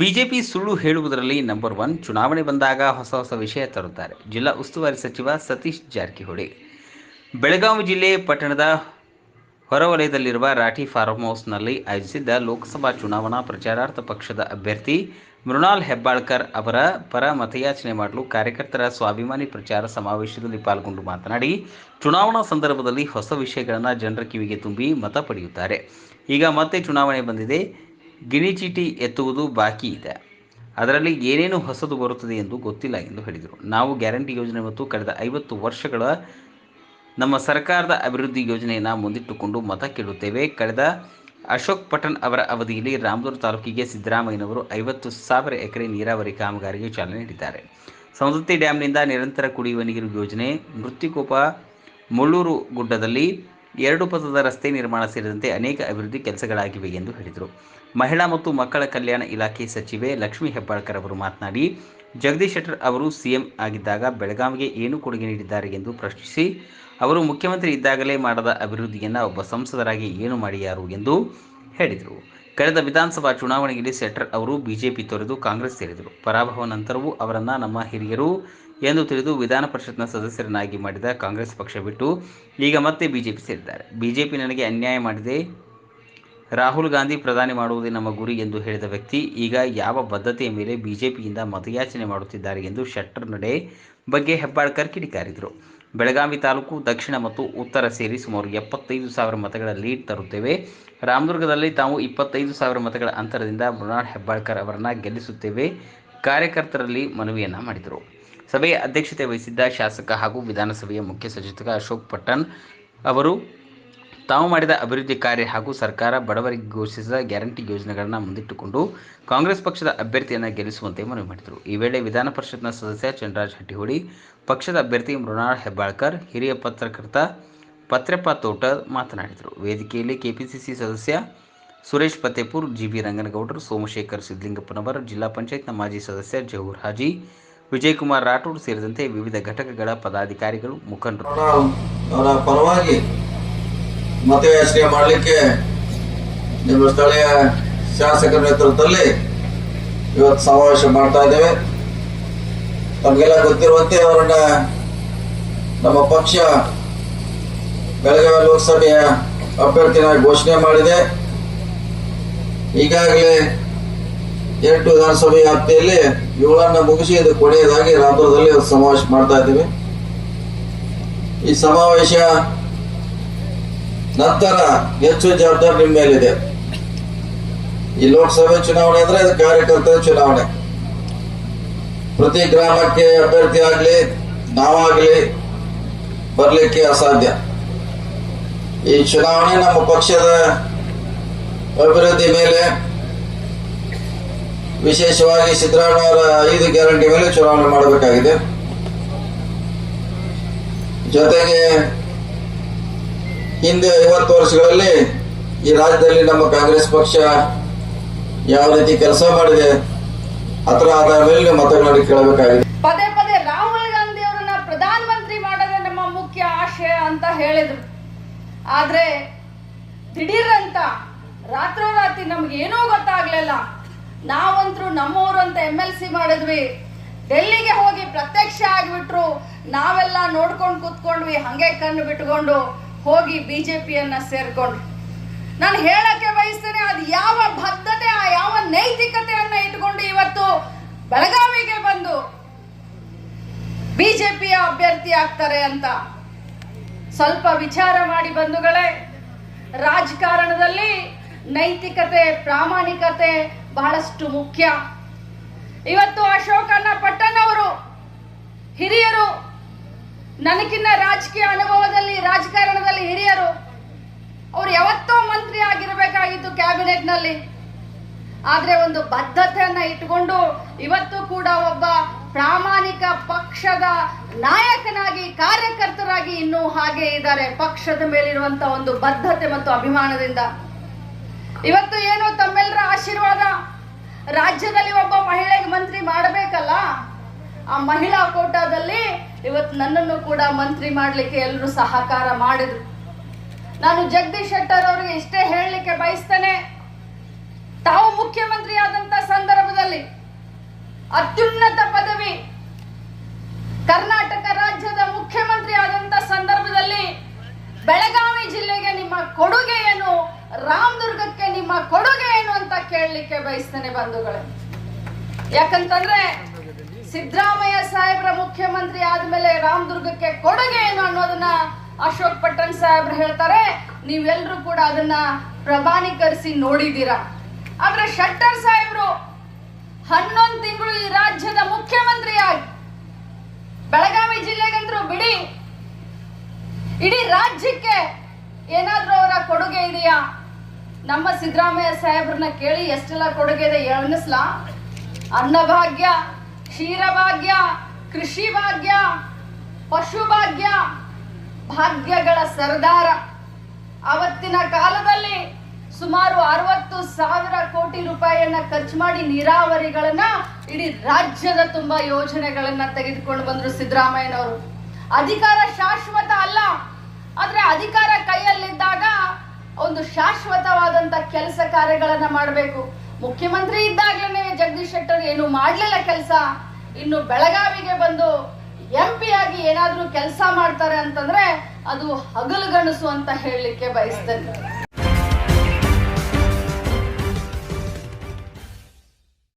BJP ಸುಳ್ಳು ಹೇಳುವುದರಲ್ಲಿ number one ಚುನಾವಣೆ ಬಂದಾಗ ಹೊಸ ಹೊಸ ವಿಷಯ ತರುತ್ತಾರೆ. ಜಿಲ್ಲಾ ಉಸ್ತುವಾರಿ ಸಚಿವ ಸತೀಶ್ ಜಾರಕಿಹೊಳಿ. ಬೆಳಗಾವಿ ಜಿಲ್ಲೆ ಪಟ್ಟಣದ ಹೊರವಲಯದಲ್ಲಿರುವ ರಾಠಿ ಫಾರ್ಮ್ ಹೌಸ್ನಲ್ಲಿ ಆಯೋಜಿಸಿದ್ದ ಲೋಕಸಭಾ ಚುನಾವಣಾ ಪ್ರಚಾರಾರ್ಥ ಪಕ್ಷದ ಅಭ್ಯರ್ಥಿ ಮೃಣಾಲ್ ಹೆಬ್ಬಾಳ್ಕರ್ ಅವರ ಪರ ಮತಯಾಚನೆ ಮಾಡಲು ಕಾರ್ಯಕರ್ತರ ಸ್ವಾಭಿಮಾನಿ ಪ್ರಚಾರ ಸಮಾವೇಶದಲ್ಲಿ ಪಾಲ್ಗೊಂಡು ಮಾತನಾಡಿ, ಚುನಾವಣಾ ಸಂದರ್ಭದಲ್ಲಿ ಹೊಸ ವಿಷಯಗಳನ್ನು ಜನರ ಕಿವಿಗೆ ತುಂಬಿ ಮತ ಪಡೆಯುತ್ತಾರೆ. ಈಗ ಮತ್ತೆ ಚುನಾವಣೆ ಬಂದಿದೆ. ಗಿಣಿಚೀಟಿ ಎತ್ತುವುದು ಬಾಕಿ ಇದೆ. ಅದರಲ್ಲಿ ಏನೇನು ಹೊಸದು ಬರುತ್ತದೆ ಎಂದು ಗೊತ್ತಿಲ್ಲ ಎಂದು ಹೇಳಿದರು. ನಾವು ಗ್ಯಾರಂಟಿ ಯೋಜನೆ ಮತ್ತು ಕಳೆದ ಐವತ್ತು ವರ್ಷಗಳ ನಮ್ಮ ಸರ್ಕಾರದ ಅಭಿವೃದ್ಧಿ ಯೋಜನೆಯನ್ನು ಮುಂದಿಟ್ಟುಕೊಂಡು ಮತ ಕೇಳುತ್ತೇವೆ. ಕಳೆದ ಅಶೋಕ್ ಪಟನ್ ಅವರ ಅವಧಿಯಲ್ಲಿ ರಾಮದೂರು ತಾಲೂಕಿಗೆ ಸಿದ್ದರಾಮಯ್ಯನವರು ಐವತ್ತು ಸಾವಿರ ಎಕರೆ ನೀರಾವರಿ ಕಾಮಗಾರಿಗೆ ಚಾಲನೆ ನೀಡಿದ್ದಾರೆ. ಸವದತ್ತಿ ಡ್ಯಾಂನಿಂದ ನಿರಂತರ ಕುಡಿಯುವ ನೀರು ಯೋಜನೆ ಮೃತ್ಯುಕೋಪ ಮುಳ್ಳೂರು ಗುಡ್ಡದಲ್ಲಿ ಎರಡು ಪಥದ ರಸ್ತೆ ನಿರ್ಮಾಣ ಸೇರಿದಂತೆ ಅನೇಕ ಅಭಿವೃದ್ಧಿ ಕೆಲಸಗಳಾಗಿವೆ ಎಂದು ಹೇಳಿದರು. ಮಹಿಳಾ ಮತ್ತು ಮಕ್ಕಳ ಕಲ್ಯಾಣ ಇಲಾಖೆ ಸಚಿವೆ ಲಕ್ಷ್ಮಿ ಹೆಬ್ಬಾಳ್ಕರ್ ಅವರು ಮಾತನಾಡಿ, ಜಗದೀಶ್ ಶೆಟ್ಟರ್ ಅವರು ಸಿಎಂ ಆಗಿದ್ದಾಗ ಬೆಳಗಾವಿಗೆ ಏನು ಕೊಡುಗೆ ನೀಡಿದ್ದಾರೆ ಎಂದು ಪ್ರಶ್ನಿಸಿ, ಅವರು ಮುಖ್ಯಮಂತ್ರಿ ಇದ್ದಾಗಲೇ ಮಾಡದ ಅಭಿವೃದ್ಧಿಯನ್ನು ಒಬ್ಬ ಸಂಸದರಾಗಿ ಏನು ಮಾಡಿಯಾರು ಎಂದು ಹೇಳಿದರು. ಕಳೆದ ವಿಧಾನಸಭಾ ಚುನಾವಣೆಯಲ್ಲಿ ಶೆಟ್ಟರ್ ಅವರು ಬಿಜೆಪಿ ತೊರೆದು ಕಾಂಗ್ರೆಸ್ ಸೇರಿದರು. ಪರಾಭವ ನಂತರವೂ ಅವರನ್ನು ನಮ್ಮ ಹಿರಿಯರು ಎಂದು ತಿಳಿದು ವಿಧಾನ ಪರಿಷತ್ನ ಸದಸ್ಯರನ್ನಾಗಿ ಮಾಡಿದ ಕಾಂಗ್ರೆಸ್ ಪಕ್ಷ ಬಿಟ್ಟು ಈಗ ಮತ್ತೆ ಬಿಜೆಪಿ ಸೇರಿದ್ದಾರೆ. ಬಿಜೆಪಿ ನನಗೆ ಅನ್ಯಾಯ ಮಾಡಿದೆ. ರಾಹುಲ್ ಗಾಂಧಿ ಪ್ರಧಾನಿ ಮಾಡುವುದೇ ನಮ್ಮ ಗುರಿ ಎಂದು ಹೇಳಿದ ವ್ಯಕ್ತಿ ಈಗ ಯಾವ ಬದ್ಧತೆಯ ಮೇಲೆ ಬಿಜೆಪಿಯಿಂದ ಮತಯಾಚನೆ ಮಾಡುತ್ತಿದ್ದಾರೆ ಎಂದು ಶೆಟ್ಟರ್ ನಡೆ ಬಗ್ಗೆ ಹೆಬ್ಬಾಳ್ಕರ್ ಕಿಡಿಕಾರಿದರು. ಬೆಳಗಾವಿ ತಾಲೂಕು, ದಕ್ಷಿಣ ಮತ್ತು ಉತ್ತರ ಸೇರಿ ಸುಮಾರು ಎಪ್ಪತ್ತೈದು ಸಾವಿರ ಮತಗಳ ಲೀಡ್ ತರುತ್ತೇವೆ. ರಾಮದುರ್ಗದಲ್ಲಿ ತಾವು ಇಪ್ಪತ್ತೈದು ಸಾವಿರ ಮತಗಳ ಅಂತರದಿಂದ ಮೃಣಾಲ್ ಹೆಬ್ಬಾಳ್ಕರ್ ಅವರನ್ನು ಗೆಲ್ಲಿಸುತ್ತೇವೆ. ಕಾರ್ಯಕರ್ತರಲ್ಲಿ ಮನವಿಯನ್ನು ಮಾಡಿದರು. ಸಭೆಯ ಅಧ್ಯಕ್ಷತೆ ವಹಿಸಿದ್ದ ಶಾಸಕ ಹಾಗೂ ವಿಧಾನಸಭೆಯ ಮುಖ್ಯ ಸಚೇತಕ ಅಶೋಕ್ ಪಟ್ಟಣ್ ಅವರು, ತಾವು ಮಾಡಿದ ಅಭಿವೃದ್ಧಿ ಕಾರ್ಯ ಹಾಗೂ ಸರ್ಕಾರ ಬಡವರಿಗೆ ಘೋಷಿಸಿದ ಗ್ಯಾರಂಟಿ ಯೋಜನೆಗಳನ್ನು ಮುಂದಿಟ್ಟುಕೊಂಡು ಕಾಂಗ್ರೆಸ್ ಪಕ್ಷದ ಅಭ್ಯರ್ಥಿಯನ್ನು ಗೆಲ್ಲಿಸುವಂತೆ ಮನವಿ ಮಾಡಿದರು. ಈ ವೇಳೆ ವಿಧಾನ ಪರಿಷತ್ನ ಸದಸ್ಯ ಚಂದ್ರರಾಜ್ ಹಟ್ಟಿಹೊಳಿ, ಪಕ್ಷದ ಅಭ್ಯರ್ಥಿ ಮೃಣಾಲ್ ಹೆಬ್ಬಾಳ್ಕರ್, ಹಿರಿಯ ಪತ್ರಕರ್ತ ಪತ್ರೆಪ್ಪ ತೋಟ ಮಾತನಾಡಿದರು. ವೇದಿಕೆಯಲ್ಲಿ ಕೆಪಿಸಿಸಿ ಸದಸ್ಯ ಸುರೇಶ್ ಫತೇಪುರ್ ಜಿಬಿ ರಂಗನಗೌಡರು, ಸೋಮಶೇಖರ್ ಸಿದ್ದಲಿಂಗಪ್ಪನವರ್ ಜಿಲ್ಲಾ ಪಂಚಾಯತ್ನ ಮಾಜಿ ಸದಸ್ಯ ಜಹೂರ್ ಹಾಜಿ ವಿಜಯಕುಮಾರ್ ರಾಠೋಡ್ ಸೇರಿದಂತೆ ವಿವಿಧ ಘಟಕಗಳ ಪದಾಧಿಕಾರಿಗಳು ಮುಖಂಡರು. ಅವರ ಪರವಾಗಿ ಮತಯಾಚನೆ ಮಾಡಲಿಕ್ಕೆ ನಿಮ್ಮ ಸ್ಥಳೀಯ ಶಾಸಕರ ನೇತೃತ್ವದಲ್ಲಿ ಇವತ್ತು ಸಮಾವೇಶ ಮಾಡ್ತಾ ಇದ್ದೇವೆ. ತಮಗೆಲ್ಲ ಗೊತ್ತಿರುವಂತೆ ಅವರನ್ನ ನಮ್ಮ ಪಕ್ಷ ಬೆಳಗಾವಿ ಲೋಕಸಭೆಯ ಅಭ್ಯರ್ಥಿನ ಘೋಷಣೆ ಮಾಡಿದೆ. ಈಗಾಗಲೇ ಎಂಟು ವಿಧಾನಸಭೆ ವ್ಯಾಪ್ತಿಯಲ್ಲಿ ಇವುಗಳನ್ನ ಮುಗಿಸಿ ಇದು ಕೊನೆಯದಾಗಿ ರಾಮಪುರದಲ್ಲಿ ಸಮಾವೇಶ ಮಾಡ್ತಾ ಇದ್ದೀವಿ. ಈ ಸಮಾವೇಶ ನಂತರ ಹೆಚ್ಚು ಜವಾಬ್ದಾರಿ ನಿಮ್ಮ ಮೇಲಿದೆ. ಈ ಲೋಕಸಭೆ ಚುನಾವಣೆ ಅಂದ್ರೆ ಅದು ಕಾರ್ಯಕರ್ತರ ಚುನಾವಣೆ. ಪ್ರತಿ ಗ್ರಾಮಕ್ಕೆ ಅಭ್ಯರ್ಥಿ ಆಗ್ಲಿ, ನಾವಾಗ್ಲಿ ಬರ್ಲಿಕ್ಕೆ ಅಸಾಧ್ಯ. ಈ ಚುನಾವಣೆ ನಮ್ಮ ಪಕ್ಷದ ಅಭಿವೃದ್ಧಿ ಮೇಲೆ ವಿಶೇಷವಾಗಿ ಸಿದ್ದರಾಮಯ್ಯ ಅವರ ಐದು ಗ್ಯಾರಂಟಿ ಮೇಲೆ ಚುನಾವಣೆ ಮಾಡಬೇಕಾಗಿದೆ. ಜೊತೆಗೆ ಹಿಂದೆ ಐವತ್ತು ವರ್ಷಗಳಲ್ಲಿ ಈ ರಾಜ್ಯದಲ್ಲಿ ನಮ್ಮ ಕಾಂಗ್ರೆಸ್ ಪಕ್ಷ ಯಾವ ರೀತಿ ಕೆಲಸ ಮಾಡಿದೆ ಅದರ ಆಧಾರ ಮೇಲೆ ಮತಗಳನ್ನು ಕೇಳಬೇಕಾಗಿದೆ. ಪದೇ ಪದೇ ರಾಹುಲ್ ಗಾಂಧಿ ಅವರನ್ನ ಪ್ರಧಾನ ಮಂತ್ರಿ ಮಾಡೋದೇ ನಮ್ಮ ಮುಖ್ಯ ಆಶಯ ಅಂತ ಹೇಳಿದ್ರು. ಆದ್ರೆ ದಿಢೀರ್ ಅಂತ ರಾತ್ರೋರಾತ್ರಿ ನಮ್ಗೆ ಏನೂ ಗೊತ್ತಾಗ್ಲಿಲ್ಲ. ನಾವಂತರೂ ನಮ್ಮವರು ಅಂತ ಎಂ ಎಲ್ ಸಿ ಮಾಡಿದ್ವಿ. ಡೆಲ್ಲಿಗೆ ಹೋಗಿ ಪ್ರತ್ಯಕ್ಷ ಆಗಿಬಿಟ್ರು. ನಾವೆಲ್ಲ ನೋಡ್ಕೊಂಡು ಕೂತ್ಕೊಂಡ್ವಿ, ಹಂಗೆ ಕಣ್ಣು ಬಿಟ್ಕೊಂಡು ಹೋಗಿ ಬಿಜೆಪಿಯನ್ನ ಸೇರ್ಕೊಂಡ್ರು. ನಾನು ಹೇಳಕ್ಕೆ ಬಯಸ್ತೇನೆ, ಅದು ಯಾವ ಬದ್ಧತೆ ಆ ಯಾವ ನೈತಿಕತೆಯನ್ನ ಇಟ್ಕೊಂಡು ಇವತ್ತು ಬೆಳಗಾವಿಗೆ ಬಂದು ಬಿಜೆಪಿಯ ಅಭ್ಯರ್ಥಿ ಆಗ್ತಾರೆ ಅಂತ. ಸ್ವಲ್ಪ ವಿಚಾರ ಮಾಡಿ ಬಂಧುಗಳೇ, ರಾಜಕಾರಣದಲ್ಲಿ ನೈತಿಕತೆ, ಪ್ರಾಮಾಣಿಕತೆ ಬಹಳಷ್ಟು ಮುಖ್ಯ. ಇವತ್ತು ಅಶೋಕಣ್ಣ ಪಟ್ಟಣವರು ಹಿರಿಯರು, ನನಗಿನ್ನ ರಾಜಕೀಯ ಅನುಭವದಲ್ಲಿ, ರಾಜಕಾರಣದಲ್ಲಿ ಹಿರಿಯರು, ಅವ್ರು ಯಾವತ್ತೋ ಮಂತ್ರಿ ಆಗಿರಬೇಕಾಗಿತ್ತು ಕ್ಯಾಬಿನೆಟ್ನಲ್ಲಿ ಆದ್ರೆ ಒಂದು ಬದ್ಧತೆಯನ್ನ ಇಟ್ಟುಕೊಂಡು ಇವತ್ತು ಕೂಡ ಒಬ್ಬ ಪ್ರಾಮಾಣಿಕ ಪಕ್ಷದ ನಾಯಕನಾಗಿ, ಕಾರ್ಯಕರ್ತರಾಗಿ ಇನ್ನೂ ಹಾಗೆ ಇದ್ದಾರೆ. ಪಕ್ಷದ ಮೇಲಿರುವಂತ ಒಂದು ಬದ್ಧತೆ ಮತ್ತು ಅಭಿಮಾನದಿಂದ. ಇವತ್ತು ಏನು ತಮ್ಮೆಲ್ಲರ ಆಶೀರ್ವಾದ? ರಾಜ್ಯದಲ್ಲಿ ಒಬ್ಬ ಮಹಿಳೆಗೆ ಮಂತ್ರಿ ಮಾಡಬೇಕಲ್ಲ? ಆ ಮಹಿಳಾ ಕೋಟಾದಲ್ಲಿ ಇವತ್ತು ನನ್ನನ್ನು ಕೂಡ ಮಂತ್ರಿ ಮಾಡಲಿಕ್ಕೆ ಎಲ್ಲರೂ ಸಹಕಾರ ಮಾಡಿದ್ರು. ನಾನು ಜಗದೀಶ್ ಶೆಟ್ಟರ್ ಅವರಿಗೆ ಇಷ್ಟೇ ಹೇಳಲಿಕ್ಕೆ ಬಯಸ್ತೇನೆ. ತಾವು ಮುಖ್ಯಮಂತ್ರಿ ಆದಂತ ಸಂದರ್ಭದಲ್ಲಿ ಅತ್ಯುನ್ನತ ಪದವಿ, ಕರ್ನಾಟಕ ರಾಜ್ಯದ ಮುಖ್ಯಮಂತ್ರಿ ಆದಂತ ಸಂದರ್ಭದಲ್ಲಿ ಬೆಳಗಾವಿ ಜಿಲ್ಲೆಗೆ ನಿಮ್ಮ ಕೊಡುಗೆ ಏನು ರಾಮದುರ್ಗಕ್ಕೆ ನಿಮ್ಮ ಕೊಡುಗೆ ಏನು ಅಂತ ಕೇಳಲಿಕ್ಕೆ ಬಯಸ್ತೇನೆ ಬಂಧುಗಳೇ. ಯಾಕಂತಂದ್ರೆ ಸಿದ್ದರಾಮಯ್ಯ ಸಾಹೇಬ್ರ ಮುಖ್ಯಮಂತ್ರಿ ಆದ್ಮೇಲೆ ರಾಮದುರ್ಗಕ್ಕೆ ಕೊಡುಗೆ ಏನು ಅನ್ನೋದನ್ನ ಅಶೋಕ್ ಪಟ್ಟಣ್ ಸಾಹೇಬ್ರು ಹೇಳ್ತಾರೆ. ನೀವೆಲ್ಲರೂ ಕೂಡ ಅದನ್ನ ಪ್ರಮಾಣೀಕರಿಸಿ ನೋಡಿದ್ದೀರಾ. ಆದ್ರೆ ಶೆಟ್ಟರ್ ಸಾಹೇಬ್ರು ಹನ್ನೊಂದು ತಿಂಗಳು ಈ ರಾಜ್ಯದ ಮುಖ್ಯಮಂತ್ರಿಯಾಗಿ, ಬೆಳಗಾವಿ ಜಿಲ್ಲೆಗಂದ್ರು ಬಿಡಿ. ಇಡೀ ರಾಜ್ಯಕ್ಕೆ ಏನಾದ್ರೂ ಅವರ ಕೊಡುಗೆ ಇದೆಯಾ? ನಮ್ಮ ಸಿದ್ದರಾಮಯ್ಯ ಸಾಹೇಬ್ರನ್ನ ಕೇಳಿ ಎಷ್ಟೆಲ್ಲ ಕೊಡುಗೆ ಇದೆ ಎಣಿಸ್ಲಾ ಅನ್ನಭಾಗ್ಯ, ಕ್ಷೀರಭಾಗ್ಯ, ಕೃಷಿ ಭಾಗ್ಯ, ಪಶು ಭಾಗ್ಯ, ಭಾಗ್ಯಗಳ ಸರ್ದಾರ. ಅವತ್ತಿನ ಕಾಲದಲ್ಲಿ ಸುಮಾರು ಅರವತ್ತು ಸಾವಿರ ಕೋಟಿ ರೂಪಾಯಿಯನ್ನ ಖರ್ಚು ಮಾಡಿ ನೀರಾವರಿಗಳನ್ನ ಇಡೀ ರಾಜ್ಯದ ತುಂಬಾ ಯೋಜನೆಗಳನ್ನ ತೆಗೆದುಕೊಂಡು ಬಂದ್ರು ಸಿದ್ದರಾಮಯ್ಯನವರು. ಅಧಿಕಾರ ಶಾಶ್ವತ ಅಲ್ಲ. ಆದ್ರೆ ಅಧಿಕಾರ ಕೈಯಲ್ಲಿದ್ದಾಗ ಒಂದು ಶಾಶ್ವತವಾದಂತ ಕೆಲಸ ಕಾರ್ಯಗಳನ್ನ ಮಾಡಬೇಕು. ಮುಖ್ಯಮಂತ್ರಿ ಇದ್ದಾಗ್ಲೇ ಜಗದೀಶ್ ಶೆಟ್ಟರ್ ಏನು ಮಾಡ್ಲಿಲ್ಲ ಕೆಲಸ. ಇನ್ನು ಬೆಳಗಾವಿಗೆ ಬಂದು ಎಂ ಆಗಿ ಏನಾದ್ರೂ ಕೆಲಸ ಮಾಡ್ತಾರೆ ಅಂತಂದ್ರೆ ಅದು ಹಗಲುಗಣಸು ಅಂತ ಹೇಳಲಿಕ್ಕೆ ಬಯಸ್ತೇನೆ.